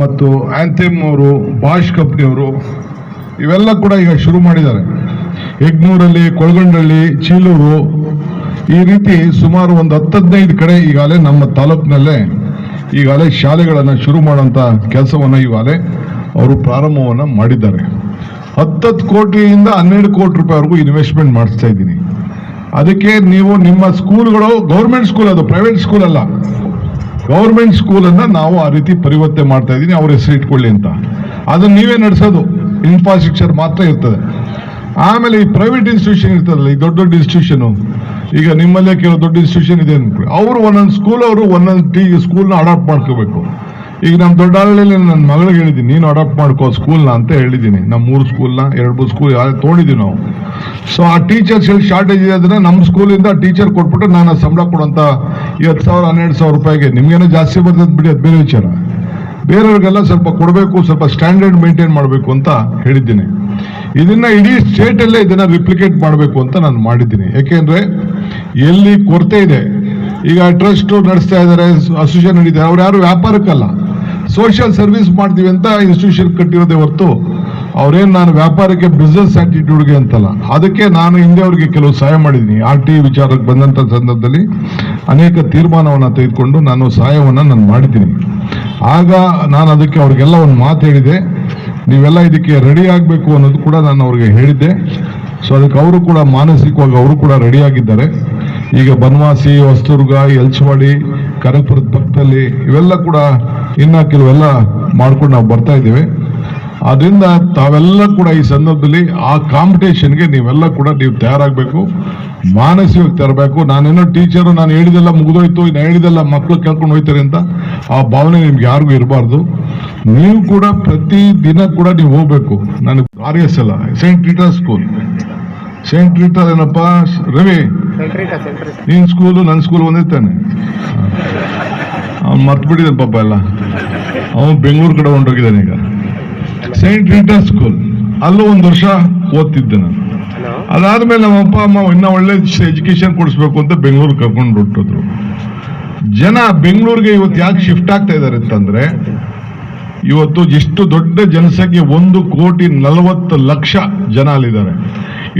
ಮತ್ತು ಆಂಥೆಮ್ ಅವರು ಬಾಷ್ ಕಂಪ್ನಿಯವರು ಇವೆಲ್ಲ ಕೂಡ ಈಗ ಶುರು ಮಾಡಿದ್ದಾರೆ. ಯಗ್ನೂರಲ್ಲಿ ಕೊಳಗಂಡಳ್ಳಿ, ಚೀಲೂರು, ಈ ರೀತಿ ಸುಮಾರು ಒಂದು ಹತ್ತು ಹದಿನೈದು ಕಡೆ ಈಗಾಗಲೇ ನಮ್ಮ ತಾಲೂಕಿನಲ್ಲೇ ಈಗಾಗಲೇ ಶಾಲೆಗಳನ್ನು ಶುರು ಮಾಡುವಂಥ ಕೆಲಸವನ್ನು ಈಗಾಗಲೇ ಅವರು ಪ್ರಾರಂಭವನ್ನು ಮಾಡಿದ್ದಾರೆ. ಹತ್ತತ್ತು ಕೋಟಿಯಿಂದ ಹನ್ನೆರಡು ಕೋಟಿ ರೂಪಾಯಿವರೆಗೂ ಇನ್ವೆಸ್ಟ್ಮೆಂಟ್ ಮಾಡಿಸ್ತಾ ಇದ್ದೀನಿ. ಅದಕ್ಕೆ ನೀವು ನಿಮ್ಮ ಸ್ಕೂಲ್ಗಳು ಗೌರ್ಮೆಂಟ್ ಸ್ಕೂಲ್ ಅದು ಪ್ರೈವೇಟ್ ಸ್ಕೂಲ್ ಅಲ್ಲ. ಗೌರ್ಮೆಂಟ್ ಸ್ಕೂಲನ್ನು ನಾವು ಆ ರೀತಿ ಪರಿವರ್ತನೆ ಮಾಡ್ತಾ ಇದ್ದೀನಿ, ಅವ್ರ ಹೆಸರು ಇಟ್ಕೊಳ್ಳಿ ಅಂತ. ಅದನ್ನ ನೀವೇ ನಡೆಸೋದು ಇನ್ಫ್ರಾಸ್ಟ್ರಕ್ಚರ್ ಮಾತ್ರ ಇರ್ತದೆ. ಆಮೇಲೆ ಈ ಪ್ರೈವೇಟ್ ಇನ್ಸ್ಟಿಟ್ಯೂಷನ್ ಇರ್ತದಲ್ಲ, ಈ ದೊಡ್ಡ ದೊಡ್ಡ ಇನ್ಸ್ಟಿಟ್ಯೂಷನ್ ಈಗ ನಿಮ್ಮಲ್ಲೇ ಕೆಲವು ದೊಡ್ಡ ಇನ್ಸ್ಟಿಟ್ಯೂಷನ್ ಇದೆ ಅನ್ಕೊಳ್ಳಿ. ಅವರು ಒಂದೊಂದು ಸ್ಕೂಲ್ ಅವರು ಒಂದೊಂದು ಟಿ ಸ್ಕೂಲ್ನ ಅಡಾಪ್ಟ್ ಮಾಡ್ಕೋಬೇಕು. ಈಗ ನಮ್ಮ ದೊಡ್ಡಹಳ್ಳಿಯಲ್ಲಿ ನನ್ನ ಮಗಳಿಗೆ ಹೇಳಿದ್ದೀನಿ, ನೀನು ಅಡಾಪ್ಟ್ ಮಾಡ್ಕೋ ಸ್ಕೂಲ್ನ ಅಂತ ಹೇಳಿದ್ದೀನಿ. ನಮ್ಮ ಮೂರು ಸ್ಕೂಲ್ನ ಎರಡು ಮೂರು ಸ್ಕೂಲ್ ತೊಗೊಂಡಿದ್ದೀವಿ ನಾವು. ಸೊ ಆ ಟೀಚರ್ಸ್ ಎಲ್ಲಿ ಶಾರ್ಟೇಜ್ ಇದೆ, ಅದನ್ನು ನಮ್ಮ ಸ್ಕೂಲಿಂದ ಟೀಚರ್ ಕೊಟ್ಬಿಟ್ಟು ನಾನು ಸಂಬಳ ಕೊಡುವಂತ ಈ ಹತ್ತು ಸಾವಿರ, ಹನ್ನೆರಡು ಸಾವಿರ ರೂಪಾಯಿಗೆ. ನಿಮ್ಗೇನೋ ಜಾಸ್ತಿ ಬರ್ತದೆ ಬಿಡಿ, ಅದು ಬೇರೆ ವಿಚಾರ. ಬೇರೆಯವ್ರಿಗೆಲ್ಲ ಸ್ವಲ್ಪ ಕೊಡಬೇಕು, ಸ್ವಲ್ಪ ಸ್ಟ್ಯಾಂಡರ್ಡ್ ಮೇಂಟೈನ್ ಮಾಡಬೇಕು ಅಂತ ಹೇಳಿದ್ದೀನಿ. ಇದನ್ನ ಇಡೀ ಸ್ಟೇಟಲ್ಲೇ ಇದನ್ನ ರಿಪ್ಲಿಕೇಟ್ ಮಾಡಬೇಕು ಅಂತ ನಾನು ಮಾಡಿದ್ದೀನಿ. ಯಾಕೆಂದ್ರೆ ಎಲ್ಲಿ ಕೊರತೆ ಇದೆ, ಈಗ ಟ್ರಸ್ಟ್ ನಡೆಸ್ತಾ ಇದ್ದಾರೆ ಅಸೋಸಿಯೇಷನ್ ನಡೀತಾರೆ ಅವ್ರು ಯಾರು ವ್ಯಾಪಾರಕ್ಕಲ್ಲ. ಸೋಷಿಯಲ್ ಸರ್ವಿಸ್ ಮಾಡ್ತೀವಿ ಅಂತ ಇನ್ಸ್ಟಿಟ್ಯೂಷನ್ ಕಟ್ಟಿರೋದೇ ಹೊರತು ಅವ್ರೇನ್ ನಾನು ವ್ಯಾಪಾರಕ್ಕೆ ಬಿಸ್ನೆಸ್ ಆಟಿಟ್ಯೂಡ್ಗೆ ಅಂತಲ್ಲ. ಅದಕ್ಕೆ ನಾನು ಹಿಂದೆ ಅವರಿಗೆ ಕೆಲವು ಸಹಾಯ ಮಾಡಿದ್ದೀನಿ. ಆರ್ ಟಿ ವಿಚಾರಕ್ಕೆ ಬಂದಂಥ ಸಂದರ್ಭದಲ್ಲಿ ಅನೇಕ ತೀರ್ಮಾನವನ್ನು ತೆಗೆದುಕೊಂಡು ನಾನು ಸಹಾಯವನ್ನು ನಾನು ಮಾಡಿದ್ದೀನಿ. ಆಗ ನಾನು ಅದಕ್ಕೆ ಅವ್ರಿಗೆಲ್ಲ ಒಂದು ಮಾತು ಹೇಳಿದೆ. ನೀವೆಲ್ಲ ಇದಕ್ಕೆ ರೆಡಿ ಆಗಬೇಕು ಅನ್ನೋದು ಕೂಡ ನಾನು ಅವ್ರಿಗೆ ಹೇಳಿದ್ದೆ. ಸೊ ಅದಕ್ಕೆ ಅವರು ಕೂಡ ಮಾನಸಿಕವಾಗಿ ಅವರು ಕೂಡ ರೆಡಿಯಾಗಿದ್ದಾರೆ ಈಗ ಬನವಾಸಿ, ಹೊಸದುರ್ಗ ಯಲ್ಚವಾಡಿ ಕರಪುರದ ಪಕ್ಕದಲ್ಲಿ ಇವೆಲ್ಲ ಕೂಡ ಇನ್ನ ಕೆಲವೆಲ್ಲ ಮಾಡ್ಕೊಂಡು ನಾವು ಬರ್ತಾ ಇದ್ದೇವೆ. ಅದರಿಂದ ತಾವೆಲ್ಲ ಕೂಡ ಈ ಸಂದರ್ಭದಲ್ಲಿ ಆ ಕಾಂಪಿಟೇಷನ್ಗೆ ನೀವೆಲ್ಲ ಕೂಡ ನೀವು ತಯಾರಾಗಬೇಕು ಮಾನಸಿಕವಾಗಿ ತರಬೇಕು. ನಾನೇನೋ ಟೀಚರು ನಾನು ಹೇಳಿದೆಲ್ಲ ಮುಗಿದೋಯ್ತು ಇನ್ನು ಹೇಳಿದೆಲ್ಲ ಮಕ್ಕಳು ಕೇಳ್ಕೊಂಡು ಹೋಯ್ತಾರೆ ಅಂತ ಆ ಭಾವನೆ ನಿಮ್ಗೆ ಯಾರಿಗೂ ಇರಬಾರ್ದು. ನೀವು ಕೂಡ ಪ್ರತಿ ದಿನ ಕೂಡ ನೀವು ಹೋಗ್ಬೇಕು. ನನಗೆ ಆರ್ ಎಸ್ ಎಲ್ಲ saint Peter school saint Peter ಏನಪ್ಪ ರವಿ ನಿನ್ ಸ್ಕೂಲು ನನ್ನ ಸ್ಕೂಲ್ ಒಂದೇ ತಾನೆ. ಅವ್ನು ಮರ್ತು ಬಿಟ್ಟಿದ್ದಾನೆ ಪಾಪ ಎಲ್ಲ. ಅವನು ಬೆಂಗಳೂರು ಕಡೆ ಹೊಂಟೋಗಿದ್ದಾನೆ ಈಗ. ಸೈಂಟ್ ರೀಟರ್ ಸ್ಕೂಲ್ ಅಲ್ಲೂ ಒಂದು ವರ್ಷ ಓದ್ತಿದ್ದೆ ನಾನು. ಅದಾದ್ಮೇಲೆ ನಮ್ಮ ಅಪ್ಪ ಅಮ್ಮ ಇನ್ನ ಒಳ್ಳೆ ಎಜುಕೇಶನ್ ಕೊಡಿಸ್ಬೇಕು ಅಂತ ಬೆಂಗಳೂರು ಕರ್ಕೊಂಡು ಹೊರಟೋದ್ರು. ಜನ ಬೆಂಗಳೂರಿಗೆ ಇವತ್ತು ಯಾಕೆ ಶಿಫ್ಟ್ ಆಗ್ತಾ ಇದ್ದಾರೆ ಅಂತಂದ್ರೆ ಇವತ್ತು ಎಷ್ಟು ದೊಡ್ಡ ಜನಸಂಖ್ಯೆ ಒಂದು ಕೋಟಿ ನಲವತ್ತು ಲಕ್ಷ ಜನ ಅಲ್ಲಿದ್ದಾರೆ.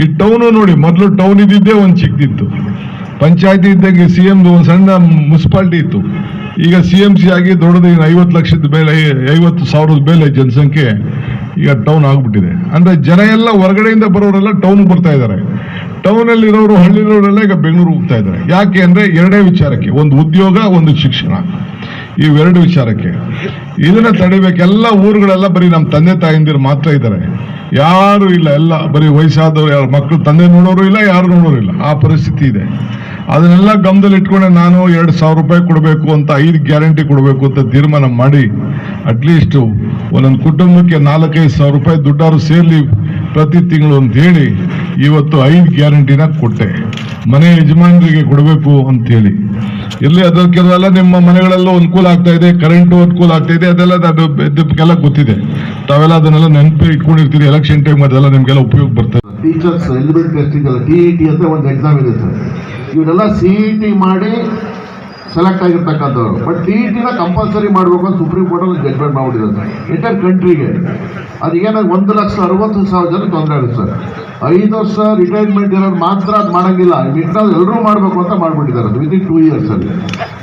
ಈ ಟೌನು ನೋಡಿ ಮೊದಲು ಟೌನ್ ಇದ್ದಿದ್ದೇ ಒಂದು ಚಿಕ್ಕದಿತ್ತು ಪಂಚಾಯತಿ ಇದ್ದಂಗೆ ಸಿ ಎಮ್ದು ಒಂದು ಸಣ್ಣ ಮುನ್ಸಿಪಾಲ್ಟಿ ಇತ್ತು. ಈಗ ಸಿ ಎಂ ಸಿ ಆಗಿ ದೊಡ್ಡದು ಇನ್ನು ಐವತ್ತು ಲಕ್ಷದ ಮೇಲೆ ಐವತ್ತು ಸಾವಿರದ ಮೇಲೆ ಜನಸಂಖ್ಯೆ ಈಗ ಟೌನ್ ಆಗ್ಬಿಟ್ಟಿದೆ. ಅಂದ್ರೆ ಜನ ಎಲ್ಲ ಹೊರಗಡೆಯಿಂದ ಬರೋರೆಲ್ಲ ಟೌನ್ ಬರ್ತಾ ಇದ್ದಾರೆ. ಟೌನ್ ಅಲ್ಲಿ ಇರೋರು ಹಳ್ಳಿರೋರೆಲ್ಲ ಈಗ ಬೆಂಗಳೂರು ಹೋಗ್ತಾ ಇದ್ದಾರೆ. ಯಾಕೆ ಅಂದ್ರೆ ಎರಡೇ ವಿಚಾರಕ್ಕೆ, ಒಂದು ಉದ್ಯೋಗ, ಒಂದು ಶಿಕ್ಷಣ. ಇವೆರಡು ವಿಚಾರಕ್ಕೆ. ಇದನ್ನ ತಡಿಬೇಕು, ಎಲ್ಲ ಊರುಗಳೆಲ್ಲ ಬರೀ ನಮ್ಮ ತಂದೆ ತಾಯಿಂದಿರು ಮಾತ್ರ ಇದ್ದಾರೆ. ಯಾರು ಇಲ್ಲ, ಎಲ್ಲ ಬರೀ ವಯಸ್ಸಾದವರು, ಯಾರು ಮಕ್ಕಳು ತಂದೆ ನೋಡೋರು ಇಲ್ಲ, ಯಾರು ನೋಡೋರು ಇಲ್ಲ. ಆ ಪರಿಸ್ಥಿತಿ ಇದೆ. ಅದನ್ನೆಲ್ಲ ಗಮನದಲ್ಲಿ ಇಟ್ಕೊಂಡೆ ನಾನು ಎರಡು ಸಾವಿರ ರೂಪಾಯಿ ಕೊಡಬೇಕು ಅಂತ ಐದು ಗ್ಯಾರಂಟಿ ಕೊಡಬೇಕು ಅಂತ ತೀರ್ಮಾನ ಮಾಡಿ ಅಟ್ಲೀಸ್ಟ್ ಒಂದೊಂದು ಕುಟುಂಬಕ್ಕೆ ನಾಲ್ಕೈದು ಸಾವಿರ ರೂಪಾಯಿ ದುಡ್ಡಾರು ಸೇರ್ಲಿ ಪ್ರತಿ ತಿಂಗಳು ಅಂತ ಹೇಳಿ ಇವತ್ತು ಐದು ಗ್ಯಾರಂಟಿನ ಕೊಟ್ಟೆ. ಮನೆ ಯಜಮಾನರಿಗೆ ಕೊಡಬೇಕು ಅಂತ ಹೇಳಿ. ಇಲ್ಲಿ ಅದಕ್ಕೆಲ್ಲ ಕೆಲವೆಲ್ಲ ನಿಮ್ಮ ಮನೆಗಳಲ್ಲೂ ಅನುಕೂಲ ಆಗ್ತಾ ಇದೆ ಕರೆಂಟು ಅನುಕೂಲ ಆಗ್ತಾ ಇದೆ, ಅದೆಲ್ಲ ಅದು ಗೊತ್ತಿದೆ. ತಾವೆಲ್ಲ ಅದನ್ನೆಲ್ಲ ನೆನಪು ಇಟ್ಕೊಂಡಿರ್ತೀರಿ ಎಲೆಕ್ಷನ್ ಟೈಮ್ ಅದೆಲ್ಲ ನಿಮ್ಗೆಲ್ಲ ಉಪಯೋಗ ಬರ್ತದೆ. Teachers element T E T ಅಂತ ಒಂದು ಎಕ್ಸಾಮ್ ಇದೆ ಸರ್ ಇವರೆಲ್ಲ ಸಿ ಇ ಟಿ ಮಾಡಿ ಸೆಲೆಕ್ಟ್ ಆಗಿರ್ತಕ್ಕಂಥವ್ರು. ಬಟ್ ಟಿ ಇ ಟಿನ ಕಂಪಲ್ಸರಿ ಮಾಡಬೇಕು ಅಂತ ಸುಪ್ರೀಂ ಕೋರ್ಟಲ್ಲಿ ಜಡ್ಜ್ಮೆಂಟ್ ಮಾಡಿಬಿಟ್ಟಿದೆ ಸರ್ ಇಂಟರ್ ಕಂಟ್ರಿಗೆ ಅದು ಏನಾಗ ಒಂದು ಲಕ್ಷ ಅರವತ್ತು ಸಾವಿರ ಜನ ತೊಂದರೆ ಆಗುತ್ತೆ ಸರ್. ಐದು ವರ್ಷ ರಿಟೈರ್ಮೆಂಟ್ ಇರೋರು ಮಾತ್ರ ಅದು ಮಾಡಂಗಿಲ್ಲ. ಮಿಕ್ಕಾದ ಎಲ್ಲರೂ ಮಾಡಬೇಕು ಅಂತ ಮಾಡ್ಬಿಟ್ಟಿದ್ದಾರೆ. ಅದು ವಿದಿನ್ ಟೂ ಇಯರ್ಸ್ ಅಲ್ಲಿ.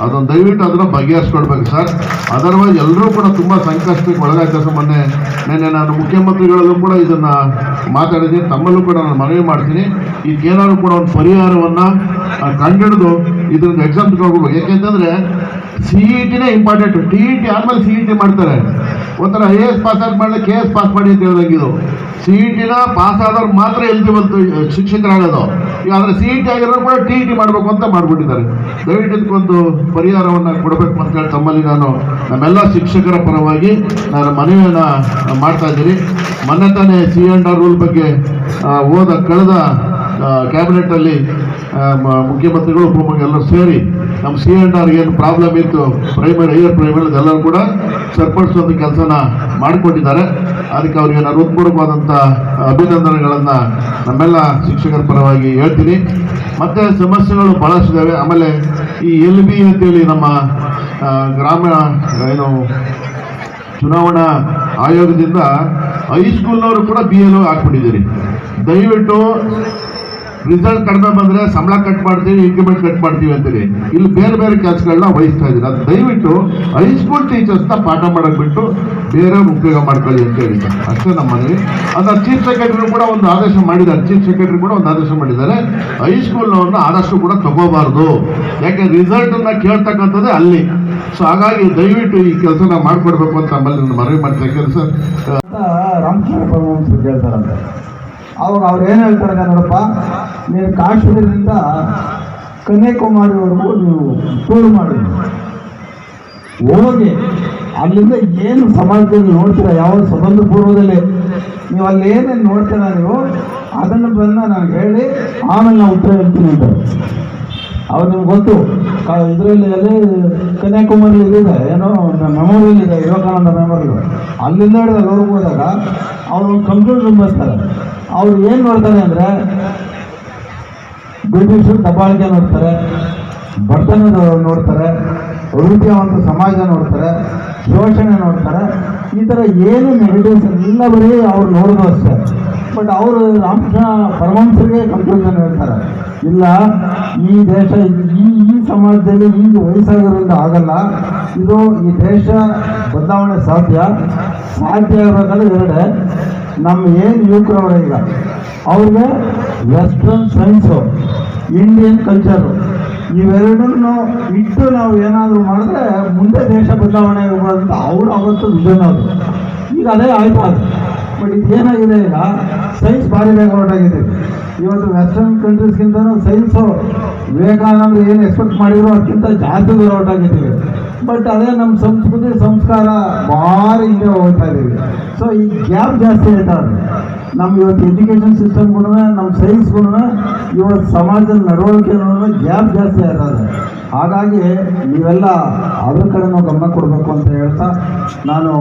ಅದೊಂದು ದಯವಿಟ್ಟು ಅದನ್ನು ಬಗೆಹರಿಸ್ಕೊಳ್ಬೇಕು ಸರ್. ಅದರ್ವೈಸ್ ಎಲ್ಲರೂ ಕೂಡ ತುಂಬ ಸಂಕಷ್ಟಕ್ಕೆ ಒಳಗಾಯ್ತಾರೆ ಸರ್. ಮೊನ್ನೆ, ನಿನ್ನೆ ನಾನು ಮುಖ್ಯಮಂತ್ರಿಗಳಲ್ಲೂ ಕೂಡ ಇದನ್ನ ಮಾತಾಡಿದ್ದೀನಿ ತಮ್ಮಲ್ಲೂ ಕೂಡ ನಾನು ಮನವಿ ಮಾಡ್ತೀನಿ. ಇದಕ್ಕೇನಾದ್ರು ಕೂಡ ಒಂದು ಪರಿಹಾರವನ್ನ ಕಂಡಿಡಿದು ಇದ್ರಿಂದ ಎಕ್ಸಾಮ್ ತಗೊಳ್ಬೇಕು ಯಾಕೆಂತಂದ್ರೆ ಸಿ ಇ ಟಿನೇ ಇಂಪಾರ್ಟೆಂಟ್ ಟಿ ಇ ಟಿ ಆದ್ಮೇಲೆ ಸಿ ಇ ಟಿ ಮಾಡ್ತಾರೆ. ಒಂಥರ ಐ ಎ ಎಸ್ ಪಾಸ್ ಆಗಿ ಮಾಡಲಿಕ್ಕೆ ಕೆ ಎಸ್ ಪಾಸ್ ಮಾಡಿ ಅಂತ ಹೇಳ್ದಂಗೆ ಇದು. ಸಿ ಇ ಟಿನ ಪಾಸ್ ಆದವ್ರು ಮಾತ್ರ ಎಲಿಜಿಬಲ್ ಶಿಕ್ಷಕರಾಗೋದು. ಈಗ ಆದರೆ ಸಿ ಇ ಟಿ ಆಗಿರೋರು ಕೂಡ ಟಿ ಇ ಟಿ ಮಾಡಬೇಕು ಅಂತ ಮಾಡಿಬಿಟ್ಟಿದ್ದಾರೆ. ದಯವಿಟ್ಟು ಇದಕ್ಕೊಂದು ಪರಿಹಾರವನ್ನು ಕೊಡಬೇಕು ಅಂತ ಹೇಳಿ ತಮ್ಮಲ್ಲಿ ನಾನು ನಮ್ಮೆಲ್ಲ ಶಿಕ್ಷಕರ ಪರವಾಗಿ ನಾನು ಮನವಿಯನ್ನು ಮಾಡ್ತಾ ಇದ್ದೀನಿ. ಮೊನ್ನೆ ತಾನೇ ಸಿ ಎಂಡ್ ಆರ್ ರೂಲ್ ಬಗ್ಗೆ ಹೋದ ಕಳೆದ ಕ್ಯಾಬಿನೆಟಲ್ಲಿ ಮುಖ್ಯಮಂತ್ರಿಗಳು, ಉಪಮುಖ್ಯ ಎಲ್ಲರೂ ಸೇರಿ ನಮ್ಮ ಸಿ ಎಂಡ್ ಆರ್ಗೆ ಏನು ಪ್ರಾಬ್ಲಮ್ ಇತ್ತು ಪ್ರೈಮರಿ ಹೈಯರ್ ಪ್ರೈಮರಿ ಎಲ್ಲರೂ ಕೂಡ ಸರಿಪಡಿಸುವಂಥ ಕೆಲಸನ ಮಾಡಿಕೊಟ್ಟಿದ್ದಾರೆ ಅದಕ್ಕೆ ಅವರಿಗೆ ನಾನು ಹೃತ್ಪೂರ್ವಕವಾದಂಥ ಅಭಿನಂದನೆಗಳನ್ನು ನಮ್ಮೆಲ್ಲ ಶಿಕ್ಷಕರ ಪರವಾಗಿ ಹೇಳ್ತೀನಿ. ಮತ್ತು ಸಮಸ್ಯೆಗಳು ಭಾಳಷ್ಟಿದ್ದಾವೆ ಆಮೇಲೆ ಈ ಎಲ್ ಬಿ ಅಂತೇಳಿ ನಮ್ಮ ಗ್ರಾಮೀಣ ಗ್ರಾಮ, ಏನು, ಚುನಾವಣಾ ಆಯೋಗದಿಂದ ಹೈಸ್ಕೂಲ್ನವರು ಕೂಡ ಬಿ ಎಲ್ ಹಾಕ್ಬಿಟ್ಟಿದ್ದೀರಿ. ದಯವಿಟ್ಟು ರಿಸಲ್ಟ್ ಕಡಿಮೆ ಬಂದರೆ ಸಂಬಳ ಕಟ್ ಮಾಡ್ತೀವಿ ಇನ್ಕ್ರಿಮೆಂಟ್ ಕಟ್ ಮಾಡ್ತೀವಿ ಅಂತೀರಿ ಇಲ್ಲಿ ಬೇರೆ ಬೇರೆ ಕೆಲಸಗಳನ್ನ ವಹಿಸ್ತಾ ಇದ್ದೀರಿ ಅದು ದಯವಿಟ್ಟು ಹೈಸ್ಕೂಲ್ ಟೀಚರ್ಸ್ನ ಪಾಠ ಮಾಡಕ್ ಬಿಟ್ಟು ಬೇರೆ ಉಪಯೋಗ ಮಾಡ್ಕೊಳ್ಳಿ ಅಂತ ಹೇಳಿ ಅಷ್ಟೇ ನಮ್ಮ ಮನವಿ. ಅದನ್ನ ಚೀಫ್ ಸೆಕ್ರೆಟರಿ ಕೂಡ ಒಂದು ಆದೇಶ ಮಾಡಿದ್ದಾರೆ. ಚೀಫ್ ಸೆಕ್ರೆಟರಿ ಕೂಡ ಒಂದು ಆದೇಶ ಮಾಡಿದ್ದಾರೆ. ಹೈಸ್ಕೂಲ್ನವ್ರನ್ನ ಆದಷ್ಟು ಕೂಡ ತಗೋಬಾರ್ದು. ಯಾಕೆ ರಿಸಲ್ಟ್ ಅನ್ನ ಕೇಳ್ತಕ್ಕಂಥದ್ದೇ ಅಲ್ಲಿ. ಸೊ ಹಾಗಾಗಿ ದಯವಿಟ್ಟು ಈ ಕೆಲಸನ ಮಾಡ್ಕೊಡ್ಬೇಕು ಅಂತ ನಮ್ಮಲ್ಲಿ ಮನವಿ ಮಾಡ್ತಾ ಕೆಲಸ ರಾಮಕೃಷ್ಣ ಕೇಳ್ತಾರಂತೆ. ಅವಾಗ ಅವ್ರು ಏನು ಹೇಳ್ತಾರೆ ನೋಡಪ್ಪ ನೀನು ಕಾಶ್ಮೀರದಿಂದ ಕನ್ಯಾಕುಮಾರಿವರೆಗೂ ನೀವು ಟೂರ್ ಮಾಡಿ ಹೋಗಿ ಅಲ್ಲಿಂದ ಏನು ಸಮಾಜದಲ್ಲಿ ನೋಡ್ತೀರಾ? ಯಾವ ಸಂಬಂಧ ಪೂರ್ವದಲ್ಲಿ ನೀವು ಅಲ್ಲಿ ಏನೇನು ನೋಡ್ತೀರಾ ನೀವು? ಅದನ್ನು ಬಂದ ನಾನು ಹೇಳಿ, ಆಮೇಲೆ ನಾವು ಉತ್ತರ ಹೇಳ್ತೀನಿ ಅಂತ. ಅವ್ರು ನಿಮ್ಗೆ ಗೊತ್ತು ಇದರಲ್ಲಿ ಅಲ್ಲಿ ಕನ್ಯಾಕುಮಾರಿ ಇದೆ ಏನೋ ಮೆಮೋರಿಯಲ್ ಇದೆ, ವಿವೇಕಾನಂದ ಮೆಮೋರಿಯಲ್ ಅಲ್ಲಿಂದ ಹಿಡಿದು ಅವ್ರಿಗೆ ಹೋದಾಗ, ಅವರು ಕಂಪ್ಯೂಟರ್ ಬರ್ತಾರೆ. ಅವ್ರು ಏನು ನೋಡ್ತಾರೆ ಅಂದರೆ ಬ್ರಿಟಿಷರು ದಬ್ಬಾಳಿಕೆ ನೋಡ್ತಾರೆ ಬಡತನ ನೋಡ್ತಾರೆ ವೃತ್ತಿಯವಂತ ಸಮಾಜ ನೋಡ್ತಾರೆ, ಶೋಷಣೆ ನೋಡ್ತಾರೆ, ಈ ಥರ ಏನು ನೆಗೆಟಿವ್ಸ್ ಎಲ್ಲ ಬರೀ ಅವ್ರು ನೋಡೋದು ಅಷ್ಟೇ. ಬಟ್ ಅವರು ರಾಮಕೃಷ್ಣ ಪರಮಹಂಸರಿಗೆ ಕನ್ಕ್ಲೂಷನ್ ಹೇಳ್ತಾರೆ. ಇಲ್ಲ, ಈ ದೇಶ ಈ ಈ ಸಮಾಜದಲ್ಲಿ ಈಗ ವಯಸ್ಸಾಗಿರೋದ್ರಿಂದ ಆಗಲ್ಲ. ಇದು ಈ ದೇಶ ಬದಲಾವಣೆ ಸಾಧ್ಯ. ಸಾಧ್ಯ ಆಗಬೇಕಾದ್ರೆ ಎರಡೇ, ನಮ್ಮ ಏನು ಯುವಕರವರ ಈಗ ಅವ್ರಿಗೆ ವೆಸ್ಟರ್ನ್ ಸೈನ್ಸು ಇಂಡಿಯನ್ ಕಲ್ಚರು ಇವೆರಡನ್ನು ಇಟ್ಟು ನಾವು ಏನಾದರೂ ಮಾಡಿದ್ರೆ ಮುಂದೆ ದೇಶ ಬದಲಾವಣೆ ಅಂತ ಅವರು ಅವತ್ತು ವಿಷನ್ ಅದು. ಈಗ ಅದೇ ಆಯ್ತು ಅದು. ಬಟ್ ಇದೇನಾಗಿದೆ ಈಗ? ಸೈನ್ಸ್ ಭಾರಿ ಬೇಗ ಹೊರಟಾಗಿದೆ. ಇವತ್ತು ವೆಸ್ಟರ್ನ್ ಕಂಟ್ರೀಸ್ಗಿಂತನೂ ಸೈನ್ಸು ವಿವೇಕಾನಂದ ಏನು ಎಕ್ಸ್ಪೆಕ್ಟ್ ಮಾಡಿದ್ರು ಅದಕ್ಕಿಂತ ಜಾಸ್ತಿ ದೂರ ಹೊರಟಾಗಿದ್ದೀವಿ ಬಟ್ ಅದೇ ನಮ್ಮ ಸಂಸ್ಕೃತಿ, ಸಂಸ್ಕಾರ ಭಾರಿ ಹಿಂದೆ ಹೋಗ್ತಾ ಇದ್ದೀವಿ ಸೊ ಈ ಗ್ಯಾಪ್ ಜಾಸ್ತಿ ಆಯ್ತಾ ನಮ್ಮ ಇವತ್ತು ಎಜುಕೇಷನ್ ಸಿಸ್ಟಮ್ಗೂ ನಮ್ಮ ಸೈನ್ಸ್ಗೂ ಇವತ್ತು ಸಮಾಜದ ನಡವಳಿಕೆ ಗ್ಯಾಪ್ ಜಾಸ್ತಿ ಆಗ್ತದೆ ಹಾಗಾಗಿ ನೀವೆಲ್ಲ ಅದ್ರ ಕಡೆ ನಾವು ಗಮನ ಕೊಡಬೇಕು ಅಂತ ಹೇಳ್ತಾ ನಾನು